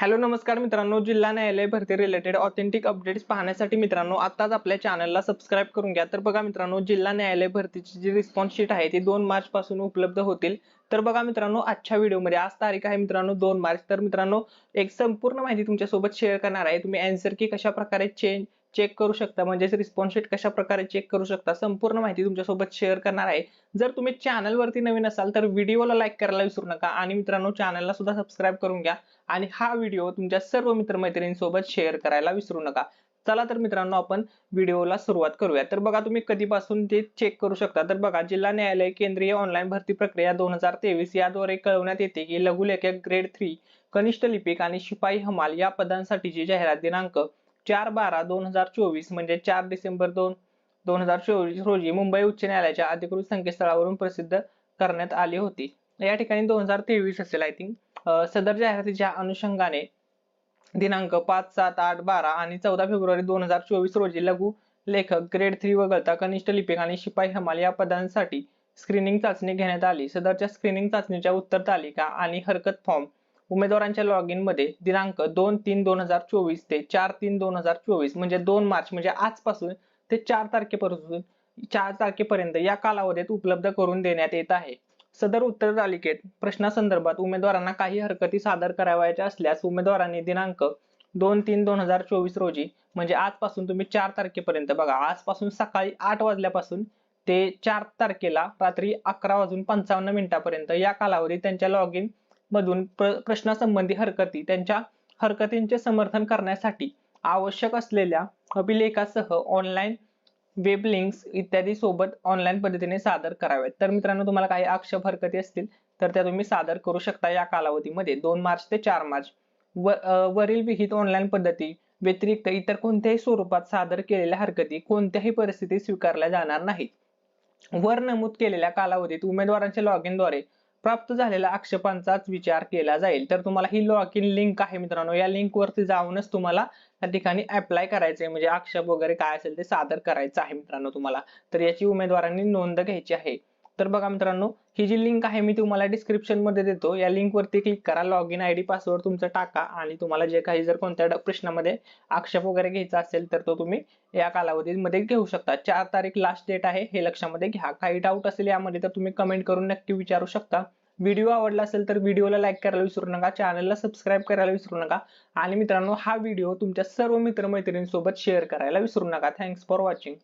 Hello नमस्कार मित्रांनो. जिल्हा न्यायालय भरती रिलेटेड ऑथेंटिक अपडेट्स पाहण्यासाठी मित्रांनो आताच आपल्या चॅनलला सबस्क्राईब करून घ्या. तर बघा मित्रांनो जिल्हा न्यायालय भरतीची जी रिस्पॉन्स शीट आहे ती दोन मार्च पासून उपलब्ध होतील. तर बघा मित्रांनो आजच्या व्हिडिओमध्ये आज तारीख आहे मित्रांनो दोन मार्च. तर मित्रांनो एक संपूर्ण माहिती तुमच्यासोबत शेअर करणार आहे. तुम्ही अँसर की कशा प्रकारे चेंज चेक करू शकता. म्हणजेच रिस्पॉन्स शीट कशा प्रकारे चेक करू शकता संपूर्ण माहिती तुमच्यासोबत शेअर करणार आहे. जर तुम्ही चॅनलवरती नवीन असाल तर व्हिडिओला लाईक करायला विसरू नका. आणि मित्रांनो चॅनलला सुद्धा सबस्क्राईब करून घ्या. आणि हा व्हिडिओ तुमच्या सर्व मित्रमैत्रिणींसोबत शेअर करायला विसरू नका. चला तर मित्रांनो आपण व्हिडिओला सुरुवात करूया. तर बघा तुम्ही कधीपासून ते चेक करू शकता. तर बघा जिल्हा न्यायालय केंद्रीय ऑनलाईन भरती प्रक्रिया दोन हजार तेवीस याद्वारे कळवण्यात येते की लघुलेखक ग्रेड थ्री कनिष्ठ लिपिक आणि शिपाई हमाल या पदांसाठीची जाहिरात दिनांक चार बारा दोन हजार चोवीस म्हणजे चार डिसेंबर दोन दोन हजार चोवीस रोजी मुंबई उच्च न्यायालयाच्या अधिकृत संकेतस्थळावरून प्रसिद्ध करण्यात आली होती. या ठिकाणी दोन हजार तेवीस असेल आय थिंक सदर जाहिरातीच्या अनुषंगाने दिनांक पाच सात आठ बारा आणि चौदा फेब्रुवारी दोन हजार चोवीस रोजी लघु लेखक ग्रेड थ्री वगळता कनिष्ठ लिपिक आणि शिपाई हमाल या पदांसाठी स्क्रीनिंग चाचणी घेण्यात आली. सदरच्या स्क्रीनिंग चाचणीच्या उत्तर तालिका आणि हरकत फॉर्म उमेदवारांच्या लॉग इनमध्ये दिनांक दोन तीन दोन हजार चोवीस ते चार तीन दोन हजार चोवीस म्हणजे दोन मार्च म्हणजे आजपासून ते चार तारखेपासून चार तारखेपर्यंत या कालावधीत उपलब्ध करून देण्यात येत आहे. सदर उत्तर तालिकेत प्रश्नासंदर्भात उमेदवारांना काही हरकती सादर करावयाच्या असल्यास उमेदवारांनी दिनांक दोन तीन दोन हजार चोवीस रोजी म्हणजे आजपासून तुम्ही चार तारखेपर्यंत बघा आजपासून सकाळी आठ वाजल्यापासून ते चार तारखेला रात्री अकरा वाजून पंचावन्न मिनिटापर्यंत या कालावधीत त्यांच्या लॉग इन मधून प्रश्नासंबंधी हरकती त्यांच्या हरकतींचे समर्थन करण्यासाठी आवश्यक असलेल्या अभिलेखासह ऑनलाईन वेब लिंक्स इत्यादी सोबत ऑनलाईन पद्धतीने सादर कराव्यात. तर मित्रांनो तुम्हाला काही आक्षेप हरकती असतील तर त्या तुम्ही सादर करू शकता या कालावधीमध्ये. दोन मार्च ते चार मार्च. व वरील विहित ऑनलाईन पद्धती व्यतिरिक्त इतर कोणत्याही स्वरूपात सादर केलेल्या हरकती कोणत्याही परिस्थितीत स्वीकारल्या जाणार नाहीत. वर नमूद केलेल्या कालावधीत उमेदवारांच्या लॉगद्वारे प्राप्त झालेल्या आक्षेपांचाच विचार केला जाईल. तर तुम्हाला ही लॉग इन लिंक आहे मित्रांनो. या लिंक वरती जाऊनच तुम्हाला त्या ठिकाणी अप्लाय करायचंय. म्हणजे आक्षेप वगैरे काय असेल ते सादर करायचं आहे मित्रांनो तुम्हाला. तर याची उमेदवारांनी नोंद घ्यायची आहे. तर बघा मित्रांनो ही जी लिंक आहे मी तुम्हाला डिस्क्रिप्शनमध्ये देतो. या लिंक वरती क्लिक करा log in I D password तुमचा टाका आणि तुम्हाला जे काही जर कोणत्या प्रश्नामध्ये आक्षेप वगैरे घ्यायचा असेल तर तो तुम्ही या कालावधीमध्ये घेऊ शकता. चार तारीख लास्ट डेट आहे हे लक्षामध्ये घ्या. काही डाऊट असेल यामध्ये तर तुम्ही कमेंट करून नक्की विचारू शकता. व्हिडिओ आवडला असेल तर व्हिडिओला लाईक करायला विसरू नका. चॅनलला सबस्क्राईब करायला विसरू नका. आणि मित्रांनो हा व्हिडिओ तुमच्या सर्व मित्रमैत्रिणींसोबत शेअर करायला विसरू नका. Thanks for watching